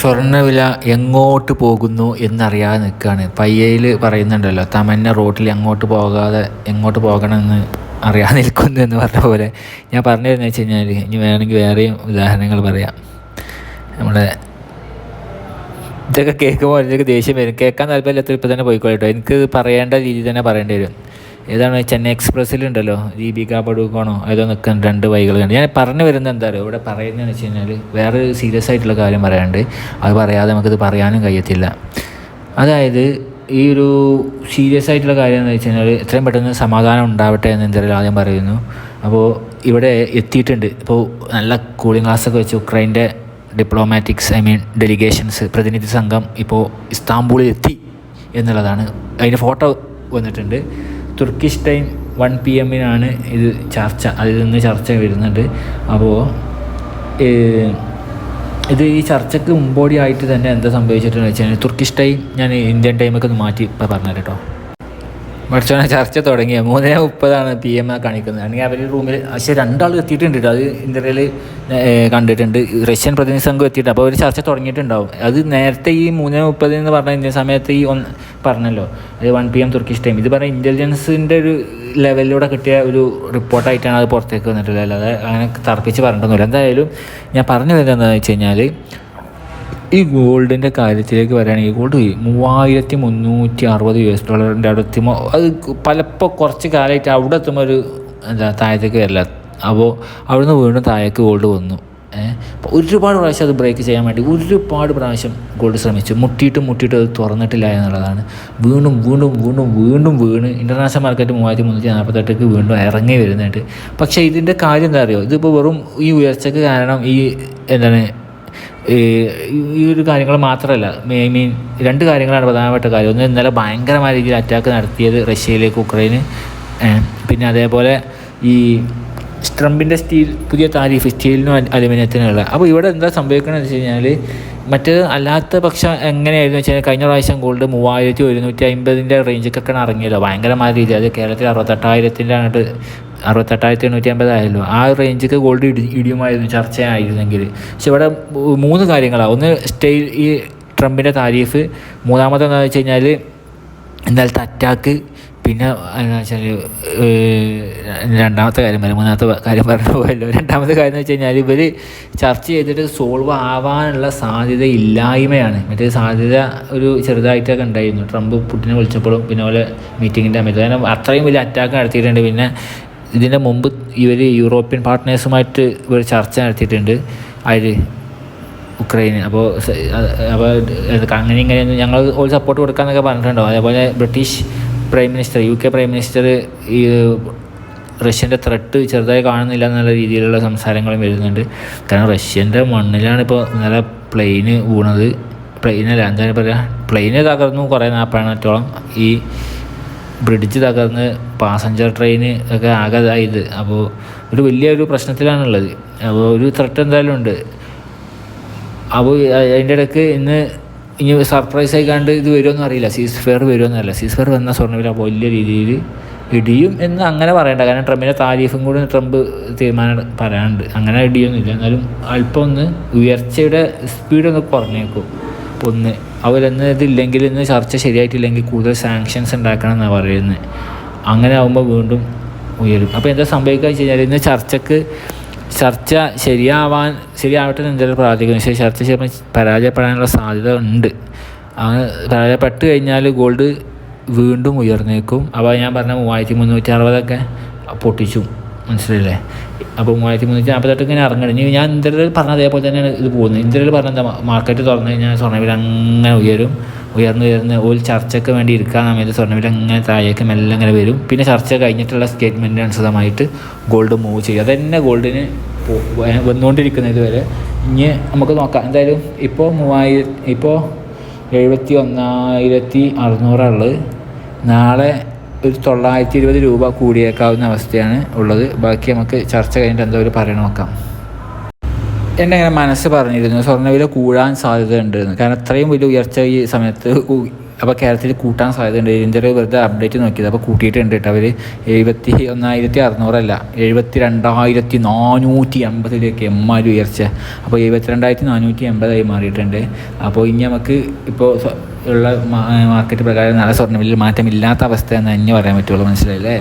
സ്വർണവില എങ്ങോട്ട് പോകുന്നു എന്നറിയാതെ നിൽക്കുകയാണ്. പയ്യയിൽ പറയുന്നുണ്ടല്ലോ തമന്ന റോട്ടിൽ എങ്ങോട്ട് പോകാതെ എങ്ങോട്ട് പോകണമെന്ന് അറിയാതെ നിൽക്കുന്നു എന്ന് പറഞ്ഞ പോലെ. ഞാൻ പറഞ്ഞു തരുന്നത് വെച്ച് കഴിഞ്ഞാൽ ഇനി വേണമെങ്കിൽ വേറെയും ഉദാഹരണങ്ങൾ പറയാം. നമ്മുടെ ഇതൊക്കെ കേൾക്കുമ്പോൾ ഇതൊക്കെ ദേഷ്യം വരും. കേൾക്കാൻ താല്പര്യമില്ലാത്ത ഇപ്പോൾ തന്നെ പോയിക്കോളൂ കേട്ടോ. എനിക്ക് പറയേണ്ട രീതിയിൽ തന്നെ പറയേണ്ടി വരും. ഏതാണ് ചെന്നൈ എക്സ്പ്രസ്സിലുണ്ടല്ലോ? ദീപിക പടുക്കോണോ? ഏതോ നിൽക്കുന്ന രണ്ട് വൈകൾ കണ്ട്. ഞാൻ പറഞ്ഞു വരുന്നത് എന്താ പറയുക ഇവിടെ പറയുന്നതെന്ന് വെച്ച് കഴിഞ്ഞാൽ വേറെ സീരിയസ് ആയിട്ടുള്ള കാര്യം പറയാണ്ട് അത് പറയാതെ നമുക്കിത് പറയാനും കഴിയത്തില്ല. അതായത് ഈ ഒരു സീരിയസ് ആയിട്ടുള്ള കാര്യം എന്ന് വെച്ച് കഴിഞ്ഞാൽ എത്രയും പെട്ടെന്ന് സമാധാനം ഉണ്ടാവട്ടെ എന്ന് എന്തായാലും ആദ്യം പറയുന്നു. അപ്പോൾ ഇവിടെ എത്തിയിട്ടുണ്ട്. ഇപ്പോൾ നല്ല കൂളിംഗ് ഗ്ലാസ്സൊക്കെ വെച്ച് ഉക്രൈന്റെ ഡിപ്ലോമാറ്റിക്സ് ഐ മീൻ ഡെലിഗേഷൻസ് പ്രതിനിധി സംഘം ഇപ്പോൾ ഇസ്താംബൂളിൽ എത്തി എന്നുള്ളതാണ്. അതിന്റെ ഫോട്ടോ വന്നിട്ടുണ്ട്. തുർക്കിഷ് ടൈം വൺ പി എമ്മിനാണ് ഇത് ചർച്ച അതിൽ നിന്ന് ചർച്ച വരുന്നുണ്ട് അപ്പോൾ ഇത് ഈ ചർച്ചയ്ക്ക് മുമ്പോടിയായിട്ട് തന്നെ എന്താ സംഭവിച്ചിട്ടെന്ന് വെച്ചാൽ തുർക്കിഷ് ടൈം ഞാൻ ഇന്ത്യൻ ടൈമൊക്കെ ഒന്ന് മാറ്റി ഇപ്പോൾ പറഞ്ഞു കേട്ടോ. പഠിച്ചോനെ ചർച്ച തുടങ്ങിയ മൂന്നേ മുപ്പതാണ് പി എം കാണിക്കുന്നത്. അല്ലെങ്കിൽ അവർ റൂമിൽ പക്ഷേ രണ്ടാൾ എത്തിയിട്ടുണ്ട് അത് ഇന്ത്യയിൽ കണ്ടിട്ടുണ്ട്. റഷ്യൻ പ്രതിനിധി സംഘം എത്തിയിട്ട് അപ്പോൾ അവർ ചർച്ച തുടങ്ങിയിട്ടുണ്ടാവും. അത് നേരത്തെ ഈ മൂന്നേ മുപ്പത് എന്ന് പറഞ്ഞ ഇന്ത്യൻ സമയത്ത് ഈ ഒന്ന് പറഞ്ഞല്ലോ. അത് one P M Turkish time. ഇത് പറഞ്ഞ ഇന്റലിജൻസിന്റെ ഒരു ലെവലിലൂടെ കിട്ടിയ ഒരു റിപ്പോർട്ടായിട്ടാണ് അത് പുറത്തേക്ക് വന്നിട്ടുള്ളത്. അല്ലാതെ അങ്ങനെ തർപ്പിച്ച് പറഞ്ഞിട്ടൊന്നുമില്ല. എന്തായാലും ഞാൻ പറഞ്ഞു വരുന്നത് എന്താണെന്ന് വെച്ച് കഴിഞ്ഞാൽ ഈ ഗോൾഡിന്റെ കാര്യത്തിലേക്ക് വരികയാണെങ്കിൽ ഗോൾഡ് മൂവായിരത്തി മുന്നൂറ്റി അറുപത് യു എസ് ഡോളറിന്റെ അവിടെ എത്തുമ്പോൾ അത് പലപ്പോൾ കുറച്ച് കാലമായിട്ട് അവിടെ എത്തുമ്പോൾ ഒരു എന്താ താഴത്തേക്ക് വരില്ല. അപ്പോൾ അവിടുന്ന് വീണ്ടും താഴേക്ക് ഗോൾഡ് വന്നു. ഒരുപാട് പ്രാവശ്യം അത് ബ്രേക്ക് ചെയ്യാൻ വേണ്ടി ഒരുപാട് പ്രാവശ്യം ഗോൾഡ് ശ്രമിച്ചു. മുട്ടിയിട്ട് മുട്ടിയിട്ട് അത് തുറന്നിട്ടില്ല എന്നുള്ളതാണ്. വീണ്ടും വീണ്ടും വീണ്ടും വീണ്ടും വീണ് ഇന്റർനാഷണൽ മാർക്കറ്റ് മൂവായിരത്തി മുന്നൂറ്റി നാൽപ്പത്തെട്ടേക്ക് വീണ്ടും ഇറങ്ങി വരുന്നുണ്ട്. പക്ഷേ ഇതിന്റെ കാര്യം എന്താ അറിയോ? ഇതിപ്പോൾ വെറും ഈ ഉയർച്ചയ്ക്ക് കാരണം ഈ എന്താണ് ഈ ഒരു കാര്യങ്ങൾ മാത്രമല്ല ഐ മീൻ രണ്ട് കാര്യങ്ങളാണ് പ്രധാനപ്പെട്ട കാര്യം. ഒന്ന് ഇന്നലെ ഭയങ്കരമായ രീതിയിൽ അറ്റാക്ക് നടത്തിയത് റഷ്യയിലേക്ക് ഉക്രൈന് പിന്നെ അതേപോലെ ഈ ട്രംപിന്റെ സ്റ്റീൽ പുതിയ താരിഫ് സ്റ്റീലിനും അലുമിനിയത്തിനുള്ള അപ്പോൾ ഇവിടെ എന്താ സംഭവിക്കണമെന്ന് വെച്ച് കഴിഞ്ഞാൽ മറ്റേത് അല്ലാത്ത പക്ഷം എങ്ങനെയായിരുന്നു വെച്ചാൽ കഴിഞ്ഞ പ്രാവശ്യം ഗോൾഡ് മൂവായിരത്തി ഒരുന്നൂറ്റി അമ്പതിന്റെ റേഞ്ചൊക്കെ ഇറങ്ങിയല്ലോ ഭയങ്കരമായ രീതി അത് കേരളത്തിൽ അറുപത്തെട്ടായിരത്തിന്റെ അങ്ങോട്ട് അറുപത്തെട്ടായിരത്തി എണ്ണൂറ്റി അമ്പതായല്ലോ ആ റേഞ്ചൊക്കെ ഗോൾഡ് ഇടി ഇടിയുമായിരുന്നു ചർച്ചയായിരുന്നെങ്കിൽ. പക്ഷെ ഇവിടെ മൂന്ന് കാര്യങ്ങളാണ് ഒന്ന് സ്റ്റേ ഈ ട്രംപിന്റെ താരീഫ്. മൂന്നാമത്തെ എന്താണെന്ന് വെച്ച് കഴിഞ്ഞാൽ ഇന്നലത്തെ അറ്റാക്ക് പിന്നെ എന്താ വെച്ചാൽ രണ്ടാമത്തെ കാര്യം പറയാം മൂന്നാമത്തെ കാര്യം പറഞ്ഞു പോയല്ലോ. രണ്ടാമത്തെ കാര്യം എന്ന് വെച്ച് കഴിഞ്ഞാൽ ഇവർ ചർച്ച ചെയ്തിട്ട് സോൾവ് ആവാനുള്ള സാധ്യത ഇല്ലായ്മയാണ്. മറ്റേ സാധ്യത ഒരു ചെറുതായിട്ടൊക്കെ ഉണ്ടായിരുന്നു. ട്രംപ് പുട്ടിനെ വിളിച്ചപ്പോഴും പിന്നെ പോലെ മീറ്റിങ്ങിന്റെ സമയത്ത്. അത്രയും വലിയ അറ്റാക്ക് നടത്തിയിട്ടുണ്ട്. പിന്നെ ഇതിന്റെ മുമ്പ് ഇവർ യൂറോപ്യൻ പാർട്ട്നേഴ്സുമായിട്ട് ഇവർ ചർച്ച നടത്തിയിട്ടുണ്ട്. അതിൽ ഉക്രൈന്. അപ്പോൾ അപ്പോൾ അങ്ങനെ ഇങ്ങനെ ഞങ്ങൾ ഒരു സപ്പോർട്ട് കൊടുക്കാമെന്നൊക്കെ പറഞ്ഞിട്ടുണ്ടോ? അതേപോലെ British prime minister U K prime minister ഈ റഷ്യന്റെ ത്രെട്ട് ചെറുതായി കാണുന്നില്ല എന്നുള്ള രീതിയിലുള്ള സംസാരങ്ങളും വരുന്നുണ്ട്. കാരണം റഷ്യന്റെ മണ്ണിലാണ് ഇപ്പോൾ ഇന്നലെ പ്ലെയിന് വീണത്. പ്ലെയിനല്ല എന്താ പറയുക പ്ലെയിന് തകർന്നു കുറേ നാൽപ്പതിനത്തോളം ഈ ബ്രിഡ്ജ് തകർന്ന് പാസഞ്ചർ ട്രെയിൻ ഒക്കെ ആകെ ഇതായത് അപ്പോൾ ഒരു വലിയൊരു പ്രശ്നത്തിലാണുള്ളത്. അപ്പോൾ ഒരു ത്രട്ട് എന്തായാലും ഉണ്ട്. അപ്പോൾ അതിന്റെ ഇടയ്ക്ക് ഇന്ന് ഇനി സർപ്രൈസ് ആയിക്കാണ്ട് ഇത് വരുമെന്ന് അറിയില്ല. സീസ് ഫെയർ വരുമെന്നല്ല സീസ് ഫെയർ വന്ന സ്വർണവില വലിയ രീതിയിൽ ഇടിയും എന്ന് അങ്ങനെ പറയണ്ട. കാരണം ട്രംപിന്റെ താരീഫും കൂടി ട്രംപ് തീരുമാനം പറയാനുണ്ട്. അങ്ങനെ ഇടിയൊന്നുമില്ല. എന്നാലും അല്പം ഒന്ന് ഉയർച്ചയുടെ സ്പീഡൊന്ന് കുറഞ്ഞേക്കും. ഒന്ന് അവരെന്ന് ഇതില്ലെങ്കിൽ ഇന്ന് ചർച്ച ശരിയായിട്ടില്ലെങ്കിൽ കൂടുതൽ സാങ്ഷൻസ് ഉണ്ടാക്കണം എന്നാണ് പറയുന്നത്. അങ്ങനെ ആകുമ്പോൾ വീണ്ടും ഉയരും. അപ്പോൾ എന്താ സംഭവിക്കുക വെച്ച് കഴിഞ്ഞാൽ ഇന്ന് ചർച്ചക്ക് ചർച്ച ശരിയാവാൻ ശരിയാവട്ടെ എന്ന് എന്തായാലും പ്രാർത്ഥിക്കുന്നു. പക്ഷേ ചർച്ച ചിലപ്പോൾ പരാജയപ്പെടാനുള്ള സാധ്യത ഉണ്ട്. അങ്ങനെ പരാജയപ്പെട്ട് കഴിഞ്ഞാൽ ഗോൾഡ് വീണ്ടും ഉയർന്നേക്കും. അപ്പോൾ ഞാൻ പറഞ്ഞ മൂവായിരത്തി മുന്നൂറ്റി അറുപതൊക്കെ പൊട്ടിച്ചു. മനസ്സിലല്ലേ അപ്പോൾ മൂവായിരത്തി മുന്നൂറ്റി നാൽപ്പത്തെട്ട് ഇങ്ങനെ ഇറങ്ങണം. ഇനി ഞാൻ ഇന്ത്യയിൽ പറഞ്ഞ അതേപോലെ തന്നെയാണ് ഇത് പോകുന്നത്. ഇന്ത്യയിൽ പറഞ്ഞ എന്താ മാർക്കറ്റ് തുറന്നു കഴിഞ്ഞാൽ സ്വർണവില അങ്ങനെ ഉയരും. ഉയർന്നു ഉയർന്ന് ഒരു ചർച്ചയ്ക്ക് വേണ്ടി ഇരിക്കാൻ സമയത്ത് സ്വർണവില അങ്ങനെ താഴേക്ക് മെല്ലെ അങ്ങനെ വരും. പിന്നെ ചർച്ച കഴിഞ്ഞിട്ടുള്ള സ്റ്റേറ്റ്മെന്റിന് അനുസൃതമായിട്ട് ഗോൾഡ് മൂവ് ചെയ്യും. അതന്നെ ഗോൾഡിന് വന്നുകൊണ്ടിരിക്കുന്നത് ഇതുവരെ. ഇനി നമുക്ക് നോക്കാം. എന്തായാലും ഇപ്പോൾ മൂവായിരം ഇപ്പോൾ എഴുപത്തി ഒന്നായിരത്തി അറുന്നൂറുള്ളത് നാളെ ഒരു തൊള്ളായിരത്തി ഇരുപത് രൂപ കൂടിയേക്കാവുന്ന അവസ്ഥയാണ് ഉള്ളത്. ബാക്കി നമുക്ക് ചർച്ച കഴിഞ്ഞിട്ട് എന്തോ ഒരു പറയണ നോക്കാം. എന്റെ ഇങ്ങനെ മനസ്സ് പറഞ്ഞിരുന്നു. സ്വർണവില കൂടാൻ സാധ്യതയുണ്ടെന്ന് കാരണം അത്രയും വലിയ ഉയർച്ച ഈ സമയത്ത് അപ്പോൾ കേരളത്തിൽ കൂട്ടാൻ സാധ്യതയുണ്ട്. ഇതിന്റെ ഒരു വെറുതെ അപ്ഡേറ്റ് നോക്കിയത്. അപ്പോൾ കൂട്ടിയിട്ടുണ്ട് കേട്ടോ അവർ എഴുപത്തി ഒന്നായിരത്തി അറുന്നൂറല്ല എഴുപത്തി രണ്ടായിരത്തി നാനൂറ്റി എൺപതിലേക്ക് ആർ ഉയർച്ച. അപ്പോൾ എഴുപത്തി രണ്ടായിരത്തി നാനൂറ്റി എൺപതായി മാറിയിട്ടുണ്ട്. അപ്പോൾ ഇനി നമുക്ക് ഇപ്പോൾ ഉള്ള മാർക്കറ്റ് പ്രകാരം നല്ല സ്വർണ വിലയിൽ മാറ്റമില്ലാത്ത അവസ്ഥ എന്ന് തന്നെ പറയാൻ പറ്റുള്ളൂ. മനസ്സിലായില്ലേ?